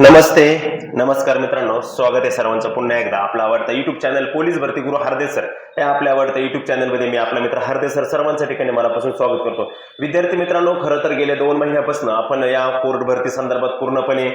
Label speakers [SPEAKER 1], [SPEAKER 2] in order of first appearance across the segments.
[SPEAKER 1] नमस्ते नमस्कार मित्रांनो स्वागत आहे सर्वांचं पुन्हा एकदा. आपला आवडता युट्यूब चॅनल पोलीस भरती गुरु हरदेसर या आपल्या आवडत्या युट्यूब चॅनलमध्ये मी आपला मित्र हरदेसर सर्वांच्या ठिकाणी मनापासून स्वागत करतो. विद्यार्थी मित्रांनो खरं तर गेल्या दोन महिन्यापासून आपण या कोर्ट भरती संदर्भात पूर्णपणे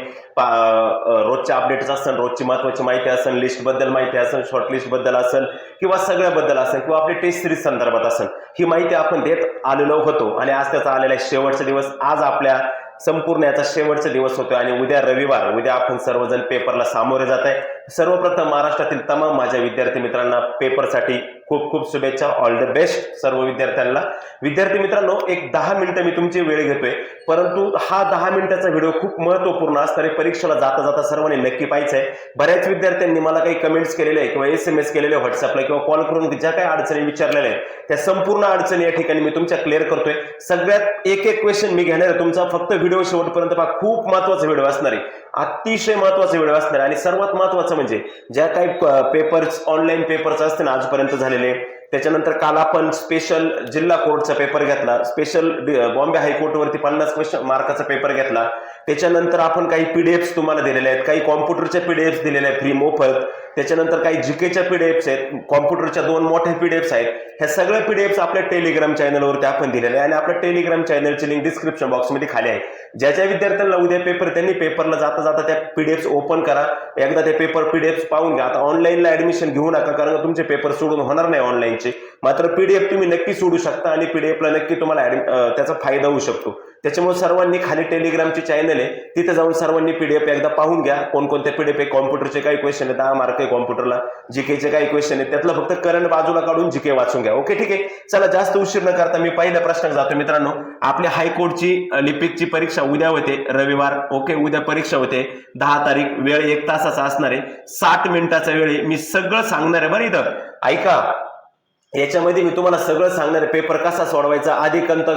[SPEAKER 1] रोजच्या अपडेट्स असेल रोजची महत्वाची माहिती असेल लिस्टबद्दल माहिती असेल शॉर्ट लिस्टबद्दल असेल किंवा सगळ्याबद्दल असेल किंवा आपली टेस्ट सिरीज संदर्भात असेल ही माहिती आपण देत आलेलो होतो. आणि आज त्याचा आलेला शेवटचा दिवस आज आपल्या संपूर्ण याचा शेवटचा दिवस होतो आणि उद्या रविवार उद्या आपण सर्वजण पेपरला सामोरे जात आहे. सर्वप्रथम महाराष्ट्रातील तमाम माझ्या विद्यार्थी मित्रांना पेपरसाठी खूप खूप शुभेच्छा. ऑल द बेस्ट सर्व विद्यार्थ्यांना. विद्यार्थी मित्रांनो एक दहा मिनिटं मी तुमची वेळ घेतोय. परंतु हा दहा मिनिटाचा व्हिडिओ खूप महत्त्वपूर्ण असणारे परीक्षेला जाता जाता सर्वांनी नक्की पाहिजे आहे बऱ्याच विद्यार्थ्यांनी मला काही कमेंट्स केलेले आहे किंवा एस एम एस केलेले व्हॉट्सअपला किंवा कॉल करून ज्या काही अडचणी विचारलेल्या आहेत त्या संपूर्ण अडचणी या ठिकाणी मी तुमच्या क्लिअर करतोय. सगळ्यात एक एक क्वेश्चन मी घेणार आहे. तुमचा फक्त व्हिडिओ शेवटपर्यंत पहा. खूप महत्त्वाचा व्हिडिओ असणार आहे. अतिशय महत्त्वाचा व्हिडिओ असणार आणि सर्वात महत्वाचं म्हणजे ज्या काही पेपर्स ऑनलाईन पेपर्स असते ना आजपर्यंत झालेले त्याच्यानंतर काल आपण स्पेशल जिल्हा कोर्टचा पेपर घेतला. स्पेशल बॉम्बे हायकोर्टवरती पन्नास क्वेश्चन मार्काचा पेपर घेतला. त्याच्यानंतर आपण काही पीडीएफ तुम्हाला दिलेले आहेत काही कॉम्प्युटरच्या पीडीएफ दिलेल्या आहेत फ्री मोफत. त्याच्यानंतर काही जीकेच्या पीडीएफ आहेत कॉम्प्युटरच्या दोन मोठ्या पीडीएफ आहेत. ह्या सगळ्या पीडीएफ आपल्या टेलिग्राम चॅनलवरती आपण दिलेले आहे आणि आपल्या टेलिग्राम चॅनलची लिंक डिस्क्रिप्शन बॉक्समध्ये खाली आहे. ज्या ज्या विद्यार्थ्यांना उद्या पेपर त्यांनी पेपरला जाता जाता त्या पीडीएफ ओपन करा. एकदा ते पेपर पीडीएफ पाहून घ्या. आता ऑनलाईनला ऍडमिशन घेऊ नका कारण तुमचे पेपर सोडून होणार नाही ऑनलाईनचे मात्र पीडीएफ तुम्ही नक्की सोडू शकता आणि पीडीएफला नक्की तुम्हाला त्याचा फायदा होऊ शकतो. त्याच्यामुळे सर्वांनी खाली टेलिग्रामची चॅनल आहे. तिथे जाऊन सर्वांनी पीडीएफ एकदा पाहून घ्या. कोणकोणत्या पीडीएफ आहे? कॉम्प्युटरचे काही क्वेश्चन आहेत दहा मार्क आहे कॉम्प्युटरला जीकेचे काही क्वेश्चन आहेत. त्यातलं फक्त करंट बाजूला काढून जीके वाचून घ्या. ओके ठीक आहे? चला जास्त उशीर न करता मी पहिल्या प्रश्नात जातो मित्रांनो. आपल्या हायकोर्टची लिपिकची परीक्षा उद्या होते. रविवार. ओके उद्या परीक्षा होते. दहा तारीख. वेळ एक तासाचा असणार आहे. साठ मिनिटाचा वेळ मी सगळं सांगणार आहे. बरं इथं. ऐका. याच्यामध्ये मी तुम्हाला सगळं सांगणार आहे. पेपर कसा सोडवायचा आधी कंत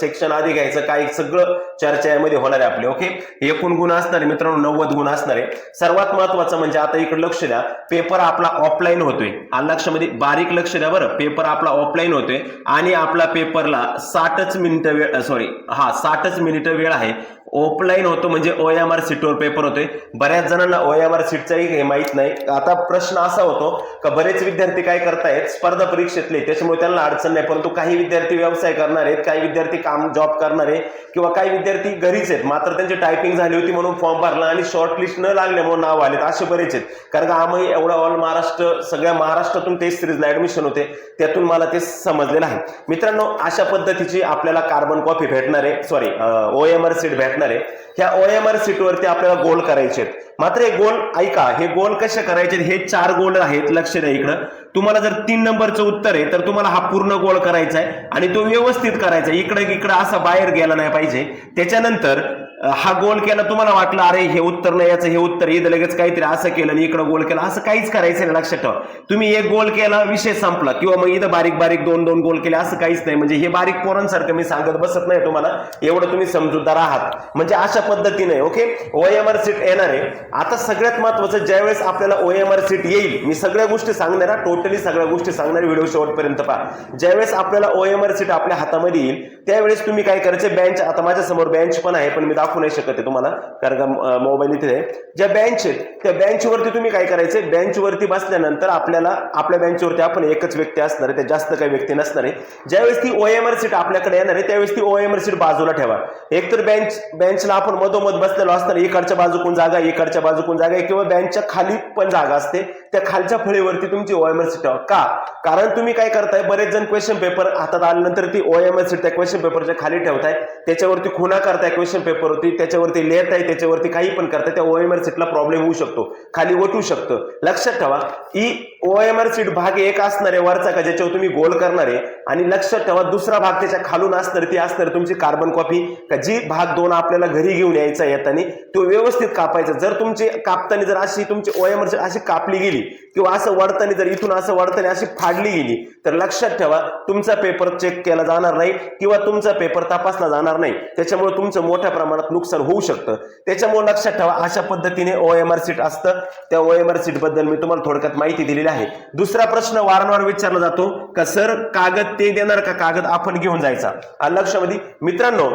[SPEAKER 1] सेक्शन आधी घ्यायचं काय सगळं चर्चा यामध्ये होणार आहे आपली ओके एकूण गुण असणार आहे मित्रांनो नव्वद गुण असणार. आहे सर्वात महत्वाचं म्हणजे आता इकडे लक्ष द्या पेपर आपला ऑफलाईन होतोय. आणि लक्षामध्ये बारीक लक्ष द्या बरं. पेपर आपला ऑफलाईन होतोय आणि आपला पेपरला साठच मिनिटं वेळ सॉरी हा साठच मिनिटं वेळ आहे. ऑफलाईन होतो म्हणजे ओ एम आर सीटवर पेपर होतोय. बऱ्याच जणांना ओ एम आर सीटचाही हे माहीत नाही. आता प्रश्न असा होतो का बरेच विद्यार्थी काय करतायत? स्पर्धा परीक्षेतले त्याच्यामुळे त्यांना अडचण नाही. परंतु काही विद्यार्थी व्यवसाय करणार आहेत काही विद्यार्थी काम जॉब करणारे किंवा काही विद्यार्थी घरीच आहेत. मात्र त्यांची टायपिंग झाली होती म्हणून फॉर्म भरला आणि शॉर्ट लिस्ट न लागल्यामुळे नाव आलेत. असे बरेच आहेत. कारण का आम्ही एवढा ऑल महाराष्ट्र सगळ्या महाराष्ट्रातून टेस्ट सिरीजला ऍडमिशन होते. त्यातून मला ते समजलेलं आहे मित्रांनो अशा पद्धतीची आपल्याला कार्बन कॉपी भेटणार आहे. Sorry O M R sheet भेटणार आहे ह्या ओएमआर सीटवरती आपल्याला गोल करायचे आहेत. मात्र हे गोल ऐका हे गोल कसे करायचे हे चार गोल आहेत लक्ष द्या इकडं. तुम्हाला जर तीन नंबरचं उत्तर आहे तर तुम्हाला हा पूर्ण गोल करायचा आहे आणि तो व्यवस्थित करायचा आहे. इकडे इकडं असा बाहेर गेला नाही पाहिजे. त्याच्यानंतर हा गोल केला तुम्हाला वाटलं अरे हे उत्तर नाही याचं हे उत्तर इथं लगेच काहीतरी असं केलं आणि इकडं गोल केला. असं काहीच करायचं नाही लक्षात ठेवा. तुम्ही एक गोल केला विषय संपला. किंवा मग इथं बारीक बारीक दोन दोन गोल केले असं काहीच नाही. म्हणजे हे बारीक पोरांसारखं मी सांगत बसत नाही तुम्हाला. एवढं तुम्ही समजूतदार आहात. म्हणजे अशा पद्धतीने ओके? ओएमआर आर सीट येणार. आहे आता सगळ्यात महत्वाचं ज्यावेळेस आपल्याला ओएमआर आर सीट येईल मी सगळ्या गोष्टी सांगणार टोटली सगळ्या गोष्टी सांगणार व्हिडिओ शेवटपर्यंत पहा. ज्यावेळेस आपल्याला ओएमआर सीट आपल्या हातामध्ये येईल त्यावेळेस तुम्ही काय करायचे बेंच आता माझ्यासमोर बेंच पण आहे पण मी दाखवू नाही शकत आहे तुम्हाला. कारण का मोबाईल इथे आहे. ज्या बेंच आहेत त्या बेंचवरती तुम्ही काय करायचे बेंचवरती बसल्यानंतर आपल्याला आपल्या बेंचवरती आपण एकच व्यक्ती असणार आहे. त्या जास्त काही व्यक्ती नसणार आहे. ज्यावेळेस ती ओएमआर सीट आपल्याकडे येणार आहे त्यावेळेस ती ओएमआर सीट बाजूला ठेवा. एकतर बेंच बेंचला आपण मधोमध बसलेलो असणार इकडच्या बाजूकून जागा इकडच्या बाजूकून जागा किंवा बेंचच्या खाली पण जागा असते. त्या खालच्या फळीवरती तुमची ओ एम आर सीट ठेवा. का? कारण तुम्ही काय करताय बरेच जण क्वेश्चन पेपर हातात आल्यानंतर ती ओ एम आर सीट त्या क्वेश्चन पेपरच्या खाली ठेवताय. त्याच्यावरती खुणा करताय क्वेश्चन पेपरवरती त्याच्यावरती लिहित आहे त्याच्यावरती काही पण करताय त्या ओ एम आर सीटला प्रॉब्लेम होऊ शकतो. खाली ओटू शकतं. लक्षात ठेवा ही ओ एम आर सीट भाग एक असणार आहे वरचा का ज्याच्यावर तुम्ही गोल करणार आहे? आणि लक्षात ठेवा दुसरा भाग त्याच्या खालून असणार ती असणार तुमची कार्बन कॉपी का जी भाग दोन आपल्याला घरी घेऊन यायचा येताना तो व्यवस्थित कापायचा. जर तुमची कापताना जर अशी तुमची ओ एम आर सीट अशी कापली गेली किंवा असं वडताना जर इथून असं वडताना अशी फाडली गेली तर लक्षात ठेवा तुमचा पेपर चेक केला जाणार नाही किंवा तुमचा पेपर तपासला जाणार नाही. त्याच्यामुळे तुमचं मोठ्या प्रमाणात नुकसान होऊ शकतं. त्याच्यामुळे लक्षात ठेवा अशा पद्धतीने ओ एम आर सीट असतं. त्या ओ एम आर सीटबद्दल मी तुम्हाला थोडक्यात माहिती दिलेली आहे. दुसरा प्रश्न वारंवार विचारला जातो का सर कागद ते देणार का? कागद आपण घेऊन जायचा. आणि लक्षामध्ये मित्रांनो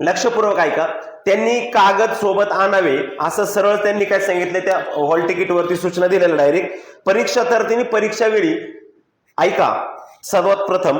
[SPEAKER 1] लक्षपूर्वक ऐका. त्यांनी कागद सोबत आणावे असं सरळ त्यांनी काय सांगितलं त्या हॉल तिकीटवरती सूचना दिलेल्या डायरेक्ट परीक्षा तर त्यांनी परीक्षा वेळी ऐका सर्वात प्रथम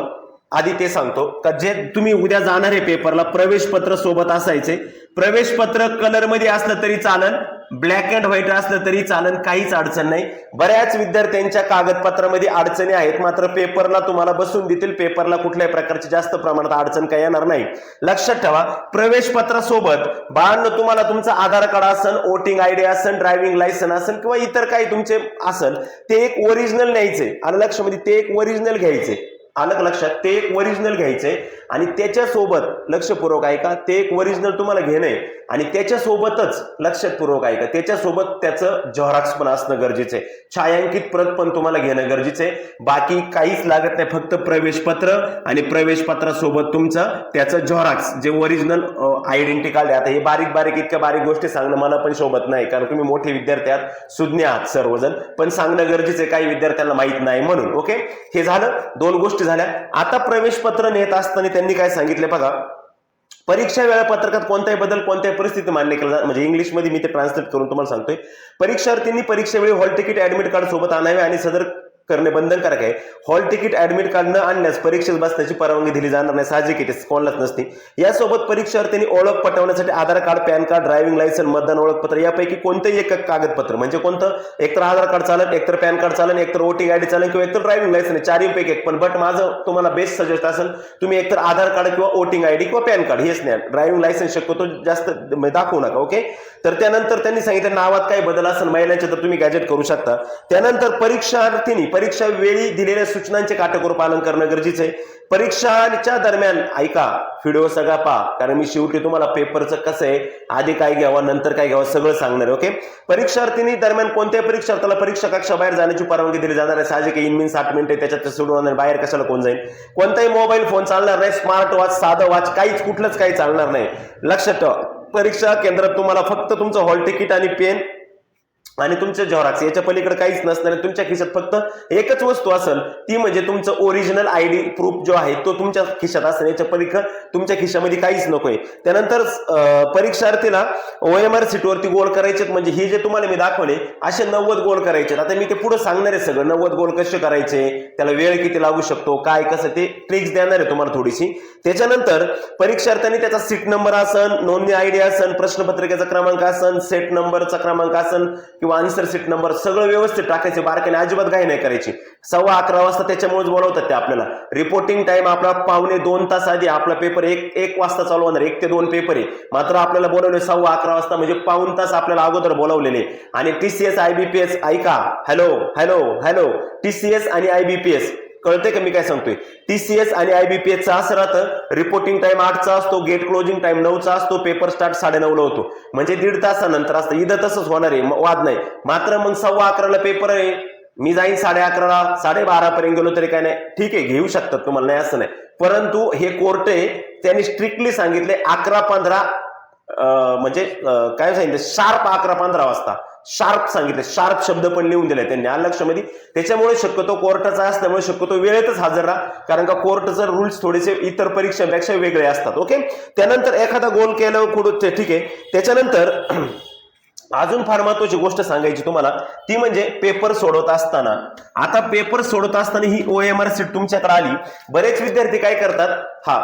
[SPEAKER 1] आधी ते सांगतो का जे तुम्ही उद्या जाणार आहे पेपरला प्रवेश पत्र सोबत असायचे. प्रवेश पत्र कलरमध्ये असलं तरी चालन ब्लॅक अँड व्हाईट असलं तरी चालन काहीच अडचण नाही. बऱ्याच विद्यार्थ्यांच्या कागदपत्रामध्ये अडचणी आहेत मात्र पेपरला तुम्हाला बसून देतील पेपरला कुठल्याही प्रकारची जास्त प्रमाणात अडचण काही येणार नाही. लक्षात ठेवा प्रवेश पत्रासोबत बाळांनो तुम्हाला तुमचं आधार कार्ड असन वोटिंग आय डी असन ड्रायव्हिंग लायसन असन किंवा इतर काही तुमचे असेल ते एक ओरिजिनल न्यायचे. आणि लक्षामध्ये ते एक ओरिजिनल घ्यायचे. आलं का लक्षात? ते एक ओरिजिनल घ्यायचंय. आणि त्याच्यासोबत लक्षपूर्वक ऐका ते एक ओरिजिनल तुम्हाला घेणं आहे. आणि त्याच्यासोबतच लक्षपूर्वक ऐका त्याच्यासोबत त्याचं झॉराक्स पण असणं गरजेचं आहे. छायांकित प्रत पण तुम्हाला घेणं गरजेचं आहे. बाकी काहीच लागत नाही फक्त प्रवेश पत्र आणि प्रवेश पत्रासोबत तुमचं त्याचं झॉराक्स जे ओरिजिनल आयडेंटिटी कार्ड आहे. आता हे बारीक बारीक इतक्या बारीक गोष्टी सांगणं मला पण शोभत नाही कारण तुम्ही मोठे विद्यार्थी आहात सुज्ञ आहात सर्वजण. पण सांगणं गरजेचं आहे काही विद्यार्थ्यांना माहीत नाही म्हणून ओके? हे झालं. दोन गोष्टी झाल्या. आता प्रवेश पत्र नेत असताना त्यांनी काय सांगितले बघा परीक्षा वेळापत्रकात कोणताही बदल कोणत्याही परिस्थिती मान्य केला जा- म्हणजे इंग्लिशमध्ये मी ते ट्रान्सलेट करून तुम्हाला सांगतोय. परीक्षार्थींनी परीक्षेवेळी हॉल तिकीट ऍडमिट कार्ड सोबत आणावे आणि सदर करणे बंधनकारक आहे. हॉल तिकीट ऍडमिट कार्ड न आणण्यास परीक्षेत बसण्याची परवानगी दिली जाणार नाही. साहजिक आहे कोणालाच नसते. यासोबत परीक्षार्थींनी ओळख पटवण्यासाठी Aadhaar card pan card driving licence मतदान ओळखपत्र यापैकी कोणतंही एक कागदपत्र. म्हणजे कोणतं? एकतर आधार कार्ड चालेल एकतर पॅन कार्ड चालेल एकतर वोटिंग आयडी चालेल किंवा एकतर ड्रायव्हिंग लायसन चारहीपैकी एक. पण बट माझं तुम्हाला बेस्ट सजेस्ट असेल तुम्ही एकतर आधार कार्ड किंवा वोटिंग आयडी किंवा पॅन कार्ड हेच नाही. ड्रायव्हिंग लायसन्स शक्यतो जास्त म्हणजे दाखवू नका ओके तर त्यानंतर त्यांनी सांगितलं नावात काही बदल असेल महिलांचे तर तुम्ही गॅजेट करू शकता. त्यानंतर परीक्षार्थींनी परीक्षा वेळी दिलेल्या सूचनांचे काटेकोर पालन करणं गरजेचं आहे. परीक्षाच्या दरम्यान ऐका व्हिडिओ सगळा पहा कारण मी शेवटी तुम्हाला पेपरचं कसं आहे आधी काय घ्यावा नंतर काय घ्यावा सगळं सांगणार आहे ओके परीक्षार्थींनी दरम्यान कोणत्याही परीक्षार्थाला परीक्षा कक्षा बाहेर जाण्याची परवानगी दिली जाणार आहे साहजिक इन मिन साठ मिनिटे त्याच्यात सोडून बाहेर कशाला कोण जाईल? कोणताही मोबाईल फोन चालणार नाही स्मार्ट वॉच साधं वॉच काहीच कुठलंच काही चालणार नाही. लक्षात ठेवा परीक्षा केंद्रात तुम्हाला फक्त तुमचं हॉल तिकीट आणि पेन आणि तुमच्या झॉराक्स याच्या पलीकडे काहीच नसणार आणि तुमच्या खिशात फक्त एकच वस्तू असेल ती म्हणजे तुमचं ओरिजिनल आय डी प्रूफ जो आहे तो तुमच्या खिशात असेल. याच्या पलीकडे तुमच्या खिशामध्ये काहीच नकोय. त्यानंतर परीक्षार्थीला ओ एम आर सीटवरती गोल करायचे म्हणजे हे जे तुम्हाला मी दाखवले असे नव्वद गोल करायचे आता मी ते पुढे सांगणार आहे सगळं. नव्वद गोल कसे करायचे त्याला वेळ किती लागू शकतो काय कसं ते ट्रिक्स देणार आहे तुम्हाला थोडीशी. त्याच्यानंतर परीक्षार्थ्यांनी त्याचा सीट नंबर असन नोंदणी आयडी असन प्रश्नपत्रिकेचा क्रमांक असन सेट नंबरचा क्रमांक असन किंवा आन्सर सीट नंबर सगळं व्यवस्थित टाकायचे. बारकाने अजिबात घाई नाही करायची. सव्वा अकरा वाजता त्याच्यामुळेच बोलवतात ते आपल्याला. रिपोर्टिंग टाइम आपला पावणे दोन तास आधी आपला पेपर एक एक वाजता चालू होणार. एक ते दोन पेपर आहे. मात्र आपल्याला बोलवले सव्वा अकरा वाजता म्हणजे पाऊन तास आपल्याला अगोदर बोलावलेले आणि टीसीएस आयबीपीएस ऐका. हॅलो हॅलो हॅलो टीसीएस आणि आयबीपीएस कळते का मी काय सांगतोय? टीसीएस आणि आयबीपीएस चा असं राहतं रिपोर्टिंग टाइम आठचा असतो गेट क्लोजिंग टाइम नऊचा असतो पेपर स्टार्ट साडे नऊला होतो. म्हणजे दीड तासानंतर असतं. इथं तसंच होणार आहे. वाद नाही. मात्र मग सव्वा अकराला पेपर आहे. मी जाईन साडे अकराला साडे पर्यंत गेलो तरी काय नाही. ठीक आहे घेऊ शकतात तुम्हाला नाही असं नाही. परंतु हे कोर्ट आहे त्यांनी स्ट्रिक्टली सांगितले अकरा पंधरा म्हणजे काय सांगितलं? शार्प अकरा पंधरा वाजता. शार्प सांगितले. शार्प शब्द पण लिहून दिले त्यांनी आलं लक्षामध्ये त्याच्यामुळे शक्यतो कोर्टाचा असल्यामुळे शक्यतो वेळेतच हजर राहा. कारण का कोर्टचे रुल्स थोडेसे इतर परीक्षांपेक्षा वेगळे असतात. ओके त्यानंतर एखादा गोल केलं कुठं ठीक आहे. त्याच्यानंतर अजून फार महत्वाची गोष्ट सांगायची तुम्हाला. ती म्हणजे पेपर सोडवत असताना. आता पेपर सोडवत असताना ही ओएमआर सीट तुमच्याकडे आली. बरेच विद्यार्थी काय करतात? हा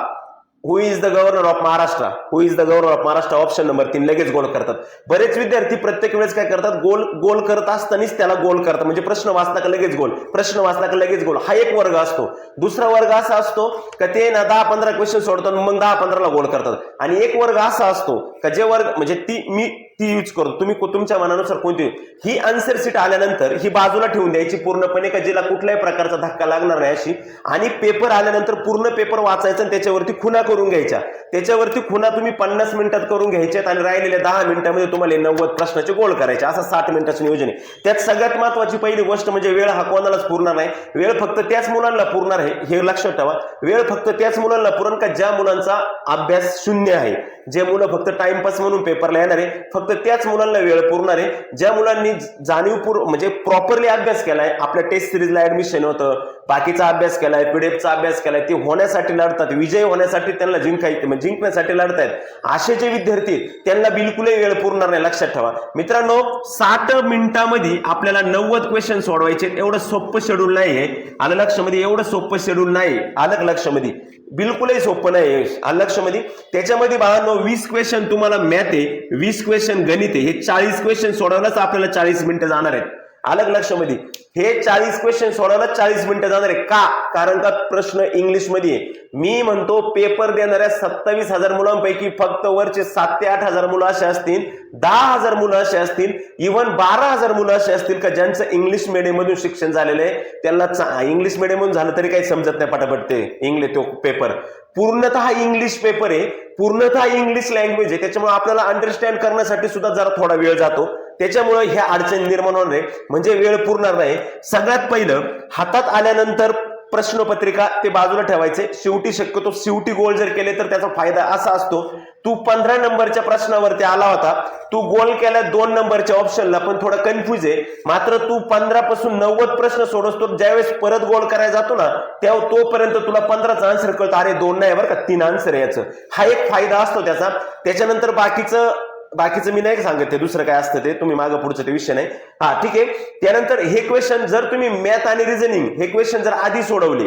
[SPEAKER 1] who is the governor of Maharashtra who is the governor of Maharashtra option number तीन लगेच गोल करतात. बरेच विद्यार्थी प्रत्येक वेळेस काय करतात? गोल गोल करत असतानाच त्याला गोल करतात. म्हणजे प्रश्न वाचला का लगेच गोल प्रश्न वाचला का लगेच गोल हा एक वर्ग असतो. दुसरा वर्ग असा असतो का ते ना दहा पंधरा क्वेश्चन सोडतात मग दहा पंधराला गोल करतात. आणि एक वर्ग असा असतो का जे वर्ग म्हणजे ती मी ती यूज करतो तुम्ही तुमच्या मनानुसार कोणती ही आन्सर सीट आल्यानंतर ही बाजूला ठेवून द्यायची पूर्णपणे का जिला कुठल्याही प्रकारचा धक्का लागणार नाही अशी आणि पेपर आल्यानंतर पूर्ण पेपर वाचायचा आणि त्याच्यावरती खुना करून घ्यायच्या. त्याच्यावरती खुना तुम्ही पन्नास मिनिटात करून घ्यायच्यात आणि राहिलेल्या दहा मिनिटामध्ये तुम्हाला नव्वद प्रश्नाचे गोल करायचे. असं साठ मिनिटाचं नियोजन आहे. त्यात सगळ्यात महत्वाची पहिली गोष्ट म्हणजे वेळ हा कोणालाच पुरणार नाही. वेळ फक्त त्याच मुलांना पुरणार आहे हे लक्षात ठेवा. वेळ फक्त त्याच मुलांना पुरण का ज्या मुलांचा अभ्यास शून्य आहे. जे मुलं फक्त टाइमपास म्हणून पेपरला येणार आहे फक्त फक्त त्याच मुलांना वेळ पुरणार आहे ज्या मुलांनी जाणीवपूर्व म्हणजे प्रॉपरली अभ्यास केलाय आपल्या टेस्ट सिरीजला ऍडमिशन होतं बाकीचा अभ्यास केलाय पीडीएफचा अभ्यास केलाय ते होण्यासाठी लढतात विजय होण्यासाठी त्यांना जिंकायचे म्हणजे जिंकण्यासाठी लढतायत. असे जे विद्यार्थी आहेत, त्यांना बिलकुलही वेळ पुरणार नाही लक्षात ठेवा. मित्रांनो सात मिनिटामध्ये आपल्याला नव्वद क्वेश्चन सोडवायचे एवढं सोपं शेड्यूल नाही आहे आलं लक्षामध्ये? एवढं सोपं शेड्यूल नाही आलं का लक्षामध्ये? बिलकुलही सोपं नाही यश आलं लक्षामध्ये त्याच्यामध्ये बाळांनो वीस क्वेश्चन तुम्हाला मॅथ आहे वीस क्वेश्चन गणित आहे. हे चाळीस क्वेश्चन सोडवलाच आपल्याला चाळीस मिनिटं जाणार आहेत. अलग लक्षामध्ये. हे चाळीस क्वेश्चन सोडवायला चाळीस मिनिटं जाणार आहे का? कारण का प्रश्न इंग्लिशमध्ये मी म्हणतो पेपर देणाऱ्या सत्तावीस हजार मुलांपैकी फक्त वरचे सात ते आठ हजार मुलं असे असतील दहा हजार मुलं असे असतील इव्हन बारा हजार मुलं असे असतील का ज्यांचं इंग्लिश मीडियममधून शिक्षण झालेलं आहे? त्यांना इंग्लिश मिडियम मधून झालं तरी काही समजत नाही पटापट ते. इंग्लिश तो पेपर पूर्णतः इंग्लिश पेपर आहे. पूर्णतः इंग्लिश लँग्वेज आहे. त्याच्यामुळे आपल्याला अंडरस्टँड करण्यासाठी सुद्धा जरा थोडा वेळ जातो. त्याच्यामुळे ह्या अडचणी निर्माण होणार आहे म्हणजे वेळ पुरणार नाही. सगळ्यात पहिलं हातात आल्यानंतर प्रश्नपत्रिका ते बाजूला ठेवायचे. शेवटी शक्यतो शेवटी गोल जर केले तर त्याचा फायदा असा असतो. तू पंधरा नंबरच्या प्रश्नावरती आला होता. तू गोल केला दोन नंबरच्या ऑप्शनला पण थोडा कन्फ्युज आहे. मात्र तू पंधरा पासून नव्वद प्रश्न सोडवतो ज्यावेळेस परत गोल करायला जातो ना त्या तोपर्यंत तुला पंधराचा आन्सर कळतो. अरे दोन नाही बरं का? तीन आन्सर आहे याचं. हा एक फायदा असतो त्याचा. त्याच्यानंतर बाकीचं बाकीचं मी नाही सांगत ते दुसरं काय असतं ते तुम्ही मागं पुढचं ते विषय नाही. हा ठीक आहे. त्यानंतर हे क्वेश्चन जर तुम्ही मॅथ आणि रिझनिंग हे क्वेश्चन जर आधी सोडवले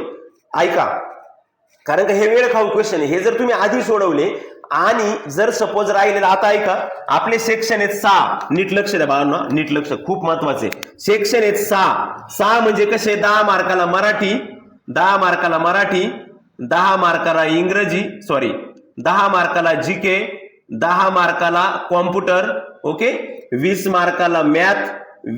[SPEAKER 1] ऐका. कारण का हे वेळ खाऊ क्वेश्चन आहे. हे जर तुम्ही आधी सोडवले आणि जर सपोज राहिले आता ऐका आपले सेक्शन आहेत सहा. नीट लक्ष द्या बाळांना नीट लक्ष खूप महत्त्वाचे सेक्शन आहेत सहा. सहा म्हणजे कसे? दहा मार्काला मराठी दहा मार्काला मराठी दहा मार्काला इंग्रजी सॉरी दहा मार्काला जी के दहा मार्काला कॉम्प्युटर ओके वीस मार्काला मॅथ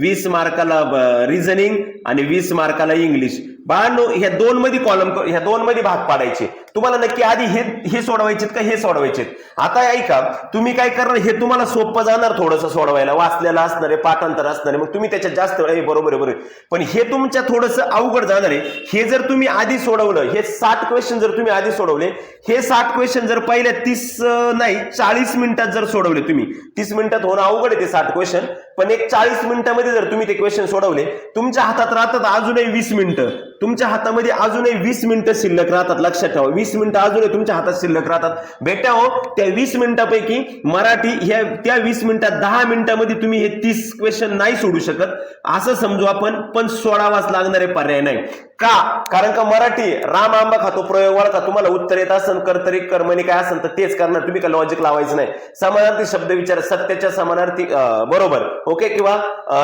[SPEAKER 1] वीस मार्काला रिझनिंग आणि वीस मार्काला इंग्लिश बाळांनो ह्या दोन मध्ये कॉलम ह्या दोन मध्ये भाग पाडायचे. तुम्हाला नक्की आधी हे हे सोडवायचे का हे सोडवायचे आता ऐका तुम्ही काय करणार हे तुम्हाला सोपं जाणार थोडंसं सोडवायला. वाचलेलं असणारे पाठांतर असणारे मग तुम्ही त्याच्यात जास्त वेळ हे बरोबर आहे बरोबर पण हे तुमच्या थोडंसं अवघड जाणार आहे. हे जर तुम्ही आधी सोडवलं हे सात क्वेश्चन जर तुम्ही आधी सोडवले हे सात क्वेश्चन जर पहिल्या तीस नाही चाळीस मिनिटात जर सोडवले तुम्ही तीस मिनिटात होणं अवघड आहे ते साठ क्वेश्चन पण एक चाळीस मिनिटामध्ये जर तुम्ही ते क्वेश्चन सोडवले तुमच्या हातात राहतात अजूनही वीस मिनिटं. तुमच्या हातामध्ये अजूनही वीस मिनिटं शिल्लक राहतात लक्षात ठेवा. वीस मिनिटं अजूनही तुमच्या हातात शिल्लक राहतात. बेटा हो त्या वीस मिनिटापैकी मराठी ह्या त्या वीस मिनिटात दहा मिनिटामध्ये तुम्ही हे तीस क्वेश्चन नाही सोडू शकत. असं समजू आपण पण सोडावाच लागणारे पर्याय नाही. का? कारण का मराठी राम आंबा खातो प्रयोग वळखा तुम्हाला उत्तर येत असन कर्तरी कर्मणी काय असेल तर तेच करणार. तुम्ही काय लॉजिक लावायचं नाही? समानार्थी शब्द विचार. सत्याच्या समानार्थी बरोबर. हो, ओके किंवा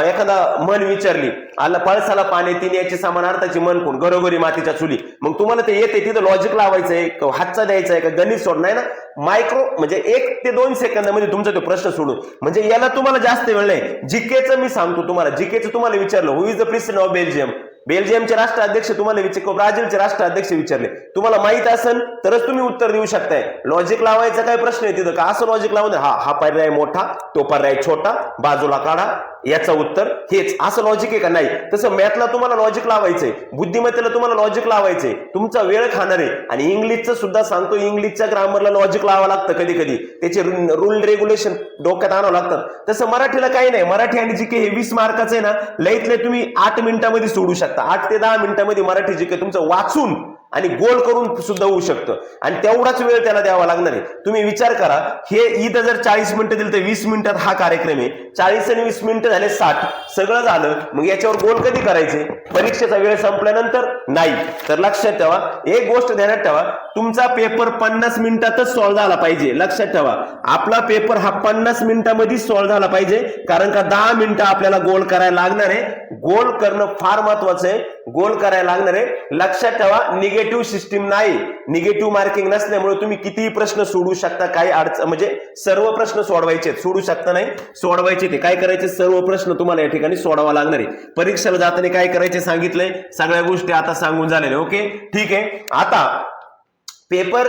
[SPEAKER 1] एखादा मन विचारली आला पळसाला पाणी तीन याची समानार्थाची मन कोण? घरोघरी मातीच्या चुली. मग तुम्हाला ते येते तिथं लॉजिक लावायचं आहे हातचा द्यायचा आहे का? गणित सोड नाही ना? मायक्रो म्हणजे एक ते दोन सेकंदामध्ये तुमचा तो प्रश्न सोडून. म्हणजे याला तुम्हाला जास्त वेळ नाही. जिकेचं मी सांगतो तुम्हाला. जिकेचं तुम्हाला विचारलं. Who is the president of Belgium बेल्जियमचे राष्ट्राध्यक्ष तुम्हाला विचार ब्राझीलचे राष्ट्राध्यक्ष विचारले. तुम्हाला माहीत असेल तरच तुम्ही उत्तर देऊ शकताय. लॉजिक लावायचा काय प्रश्न आहे तिथं? का असं लॉजिक लावून? हा हा पर्याय मोठा तो पर्याय छोटा बाजूला काढा. याचं उत्तर हेच. असं लॉजिक आहे का? नाही. तसं मॅथला तुम्हाला लॉजिक लावायचंय. बुद्धिमत्तेला तुम्हाला लॉजिक लावायचंय. तुमचा वेळ खाणार आहे. आणि इंग्लिशचं सुद्धा सांगतो. इंग्लिशच्या ग्रामरला लॉजिक लावावं लागतं कधी कधी त्याचे रूल रेग्युलेशन डोक्यात आणावं लागतं. तसं मराठीला काही नाही. मराठी आणि जिके हे वीस मार्काचं आहे ना. लईतले तुम्ही आठ मिनिटामध्ये सोडू शकता. आठ ते दहा मिनिटामध्ये मराठी जिके तुमचं वाचून आणि गोल करून सुद्धा होऊ शकतं. आणि तेवढाच वेळ त्याला द्यावा लागणार आहे. तुम्ही विचार करा हे इथं जर चाळीस मिनिटं दिलं तर वीस मिनिटात हा कार्यक्रम आहे. चाळीस आणि वीस मिनिटं झाले साठ. सगळं झालं मग याच्यावर गोल कधी करायचे? परीक्षेचा वेळ संपल्यानंतर नाही. तर लक्षात ठेवा एक गोष्ट ध्यानात ठेवा तुमचा पेपर पन्नास मिनिटातच सॉल्व्ह झाला पाहिजे. लक्षात ठेवा आपला पेपर हा पन्नास मिनिटामध्ये सॉल्व्ह झाला पाहिजे कारण का दहा मिनिटं आपल्याला गोल करायला लागणार आहे. गोल करणं फार महत्वाचं आहे. गोल करायला लागणार आहे. लक्षात ठेवा निगेटिव्ह सिस्टीम नाही निगेटिव्ह मार्किंग नसल्यामुळे तुम्ही कितीही प्रश्न सोडू शकता काही अडचण म्हणजे सर्व प्रश्न सोडवायचे सोडू शकता नाही सोडवायचे ते. काय करायचे? सर्व प्रश्न तुम्हाला या ठिकाणी सोडावा लागणार आहे. परीक्षेला जाताना काय करायचे सांगितलंय? सगळ्या गोष्टी आता सांगून झालेल्या ओके? ठीक आहे. आता पेपर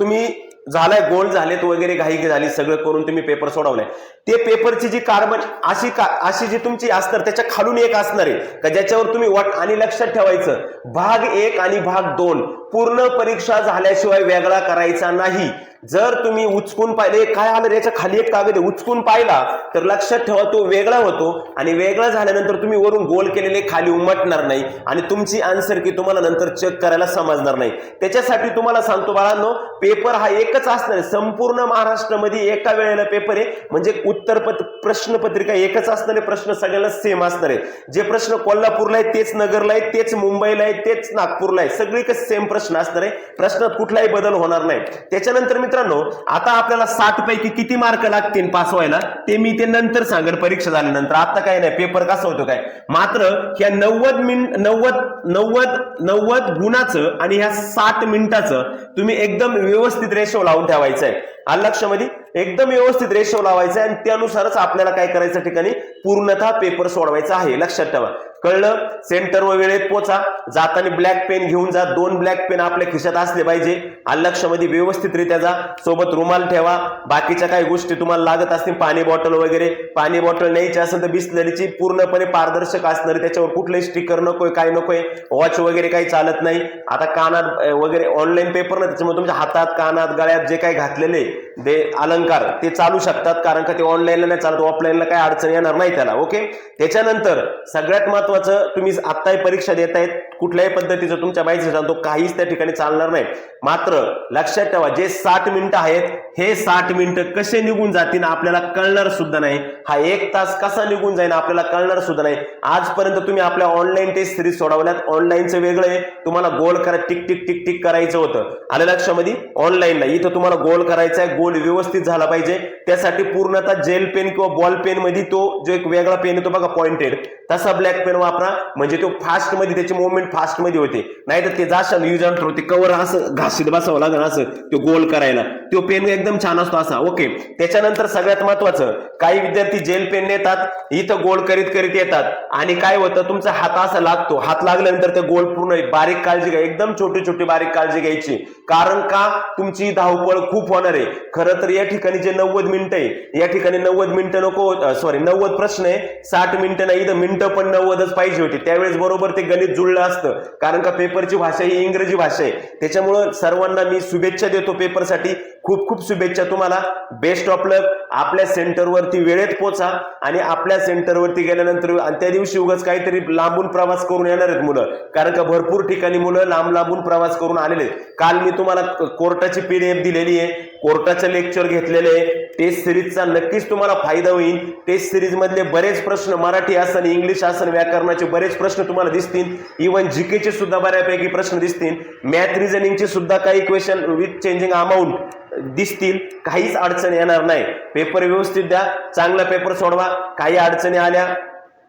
[SPEAKER 1] तुम्ही झालाय गोल झालेत वगैरे घाई झाली सगळं करून तुम्ही पेपर सोडवलाय. ते पेपरची जी कार्बन अशी का अशी जी तुमची असणार त्याच्या खालून एक असणार आहे. का ज्याच्यावर तुम्ही वाट आणि लक्षात ठेवायचं भाग एक आणि भाग दोन पूर्ण परीक्षा झाल्याशिवाय वेगळा करायचा नाही. जर तुम्ही उचकून पाहिले काय आलं याच्या खाली एक कागद आहे. उचकून पाहिला तर लक्षात ठेवा तो वेगळा होतो. आणि वेगळा झाल्यानंतर तुम्ही वरून गोल केलेले खाली उमटणार नाही. आणि तुमची आन्सर की तुम्हाला नंतर चेक करायला समजणार नाही. त्याच्यासाठी तुम्हाला सांगतो बाळांनो पेपर हा एकच असणार आहे. संपूर्ण महाराष्ट्रामध्ये एका वेळेला पेपर आहे. म्हणजे उत्तर पत प्रश्नपत्रिका एकच असणार आहे. प्रश्न सगळ्यांना सेम असणार आहे. जे प्रश्न कोल्हापूरला आहे तेच नगरला आहे तेच मुंबईला आहे तेच नागपूरला आहे सगळीकडे सेम प्रश्न असणार आहे. प्रश्नात कुठलाही बदल होणार नाही. त्याच्यानंतर मी मित्रांनो आता आपल्याला साठ पैकी किती मार्क लागतील पास व्हायला ते मी ते नंतर सांगेल परीक्षा झाल्यानंतर. आता काय नाही पेपर कसा होतो काय? मात्र ह्या नव्वद मिनिट नव्वद नव्वद नव्वद गुणाचं आणि ह्या साठ मिनिटाचं तुम्ही एकदम व्यवस्थित रेशो लावून ठेवायचं आहे आलं लक्षामध्ये? एकदम व्यवस्थित रेशो लावायचा आणि त्यानुसारच आपल्याला काय करायचं ठिकाणी? पूर्णतः पेपर सोडवायचा आहे. लक्षात ठेवा. कळलं? सेंटर व वेळेत पोचा. जाताना ब्लॅक पेन घेऊन जा. दोन ब्लॅक पेन आपल्या खिशात असले पाहिजे. आलं व्यवस्थितरित्या जा. सोबत रुमाल ठेवा. बाकीच्या काही गोष्टी तुम्हाला लागत असतील पाणी बॉटल वगैरे. पाणी बॉटल न्यायची असेल तर बिसलरीची पूर्णपणे पारदर्शक असणारी. त्याच्यावर कुठलंही स्टिकर नकोय काय नकोय. वॉच वगैरे काही चालत नाही. आता कानात वगैरे ऑनलाईन पेपर ना त्याच्यामुळे तुमच्या हातात कानात गळ्यात जे काही घातलेले दे अलंकार ते चालू शकतात कारण का ते ऑनलाईनला नाही चालत ऑफलाईनला काही अडचण येणार नाही त्याला ओके त्याच्यानंतर सगळ्यात महत्वाचं तुम्ही आत्ताही परीक्षा देत आहेत कुठल्याही पद्धतीचं तुमच्या माहिती सांगतो काहीच त्या ठिकाणी चालणार नाही. मात्र लक्षात ठेवा जे साठ मिनिटं आहेत हे साठ मिनिटं कसे निघून जातील आपल्याला कळणार सुद्धा नाही. हा एक तास कसा निघून जाईल आपल्याला कळणार सुद्धा नाही. आजपर्यंत तुम्ही आपल्या ऑनलाईन टेस्ट सिरीज सोडवल्यात ऑनलाईनचं वेगळं आहे तुम्हाला गोल करा टिक टिक टिक टिक करायचं होतं. आलं लक्षामध्ये? ऑनलाईनला इथं तुम्हाला गोल करायचं आहे गोल व्यवस्थित झाला पाहिजे. त्यासाठी पूर्णतः जेल पेन किंवा बॉल पेन मध्ये तो जो एक वेगळा पेन येतो बघा पॉइंटेड तसा ब्लॅक पेन वापरा. म्हणजे तो फास्टमध्ये त्याची मुवमेंट फास्टमध्ये होते. नाहीतर ते जाशाल यूज अँड थ्रो ते कवर असं घासीत बसावं लागेल असं तो गोल करायला. तो पेन एकदम छान असतो असा. ओके त्याच्यानंतर सगळ्यात महत्वाचं काही विद्यार्थी जेल पेन नेतात इथं गोल करीत करीत येतात. आणि काय होतं तुमचा हात असा लागतो. हात लागल्यानंतर ते गोल पूर्ण बारीक काळजी घ्या. एकदम छोटी छोटी बारीक काळजी घ्यायची. कारण का? तुमची धावपळ खूप होणार आहे. खरं तर या ठिकाणी जे नव्वद मिनिटं आहे या ठिकाणी नव्वद मिनिटं नको सॉरी नव्वद प्रश्न आहे साठ मिनिटं नाही इथं मिनिटं पण नव्वदच पाहिजे होती. त्यावेळेस बरोबर ते गणित जुळलं असतं कारण का पेपरची भाषा ही इंग्रजी भाषा आहे. त्याच्यामुळं सर्वांना मी शुभेच्छा देतो पेपरसाठी. खूप खूप शुभेच्छा तुम्हाला. बेस्ट ऑफ लक आपल्या सेंटरवरती वेळेत पोचा आणि आपल्या सेंटरवरती गेल्यानंतर आणि त्या दिवशी उगाच काहीतरी लांबून प्रवास करून येणार आहेत मुलं. कारण का भरपूर ठिकाणी मुलं लांब लांबून प्रवास करून आलेले आहेत. काल मी तुम्हाला कोर्टाची पीडीएफ दिलेली आहे. कोर्टाचे लेक्चर घेतलेले आहे. टेस्ट सिरीजचा नक्कीच तुम्हाला फायदा होईल. टेस्ट सिरीज मधले बरेच प्रश्न मराठी आसन इंग्लिश आसन व्याकरणाचे बरेच प्रश्न तुम्हाला दिसतील. इव्हन जीकेचे सुद्धा बऱ्यापैकी प्रश्न दिसतील. मॅथ रिझनिंगचे सुद्धा काही क्वेश्चन विथ चेंजिंग अमाऊंट दिसतील. काहीच अडचण येणार नाही. पेपर व्यवस्थित द्या. चांगला पेपर सोडवा. काही अडचणी आल्या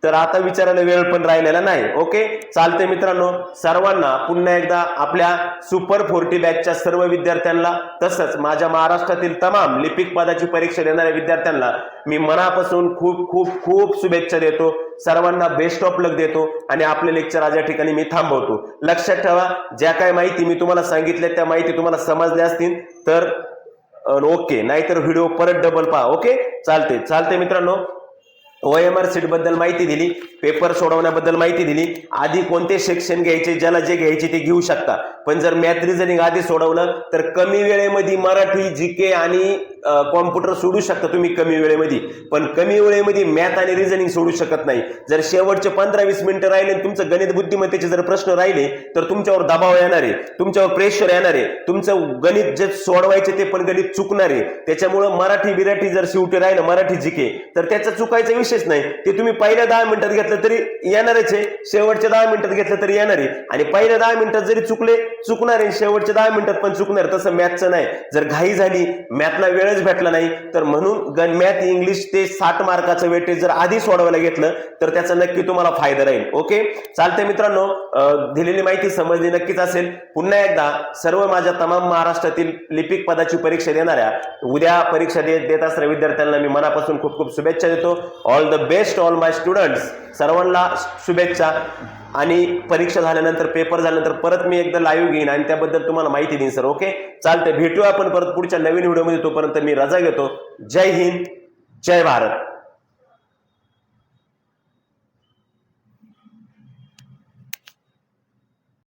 [SPEAKER 1] तर आता विचारायला वेळ पण राहिलेला नाही. ओके चालते मित्रांनो. सर्वांना पुन्हा एकदा आपल्या सुपर फोर्टी बॅचच्या सर्व विद्यार्थ्यांना तसंच माझ्या महाराष्ट्रातील तमाम लिपिक पदाची परीक्षा देणाऱ्या विद्यार्थ्यांना मी मनापासून खूप खूप खूप शुभेच्छा देतो. सर्वांना बेस्ट ऑफ लक देतो आणि आपले लेक्चर आज या ठिकाणी मी थांबवतो. लक्षात ठेवा ज्या काय माहिती मी तुम्हाला सांगितल्या त्या माहिती तुम्हाला समजल्या असतील तर ओके नाहीतर व्हिडिओ परत डबल पहा ओके चालते चालते मित्रांनो. ओ एम आर सीटबद्दल माहिती दिली पेपर सोडवण्याबद्दल माहिती दिली. आधी कोणते सेक्शन घ्यायचे ज्याला जे घ्यायचे ते घेऊ शकता. पण जर मॅथ रिझनिंग आधी सोडवलं तर कमी वेळेमध्ये मराठी जी के आणि कॉम्प्युटर सोडू शकता तुम्ही कमी वेळेमध्ये. पण कमी वेळेमध्ये मॅथ आणि रिझनिंग सोडू शकत नाही. जर शेवटचे पंधरा वीस मिनिटं राहिले तुमचं गणित बुद्धिमत्तेचे जर प्रश्न राहिले तर तुमच्यावर दबाव येणार आहे. तुमच्यावर प्रेशर येणार आहे. तुमचं गणित जे सोडवायचे ते पण गणित चुकणार आहे. त्याच्यामुळं मराठी बिराठी जर शेवटी राहिलं मराठी जिके तर त्याचा चुकायचा विषय विषयच नाही. ते तुम्ही पहिल्या दहा मिनिटात घेतलं तरी येणारच आहे. शेवटच्या दहा मिनिटात घेतलं तरी येणार आहे. आणि पहिल्या दहा मिनिटात जरी चुकले चुकणार आहे. शेवटच्या दहा मिनिटात पण चुकणार तसं मॅथचं नाही. जर घाई झाली मॅथला वेळच भेटला नाही तर म्हणून गण मॅथ इंग्लिश ते साठ मार्काचं वेटेज जर आधी सोडवायला घेतलं तर त्याचा नक्की तुम्हाला फायदा राहील. ओके? चालतंय मित्रांनो दिलेली माहिती समजली नक्कीच असेल. पुन्हा एकदा सर्व माझ्या तमाम महाराष्ट्रातील लिपिक पदाची परीक्षा देणाऱ्या उद्या परीक्षा देत देत असणाऱ्या विद्यार्थ्यांना मी मनापासून खूप खूप शुभेच्छा देतो. All the best all my students सर्वांना शुभेच्छा. आणि परीक्षा झाल्यानंतर पेपर झाल्यानंतर परत मी एकदा लाईव्ह घेईन आणि त्याबद्दल तुम्हाला माहिती देईन सर ओके चालतंय भेटूया आपण परत पुढच्या नवीन व्हिडिओमध्ये तोपर्यंत मी रजा घेतो. जय हिंद जय भारत.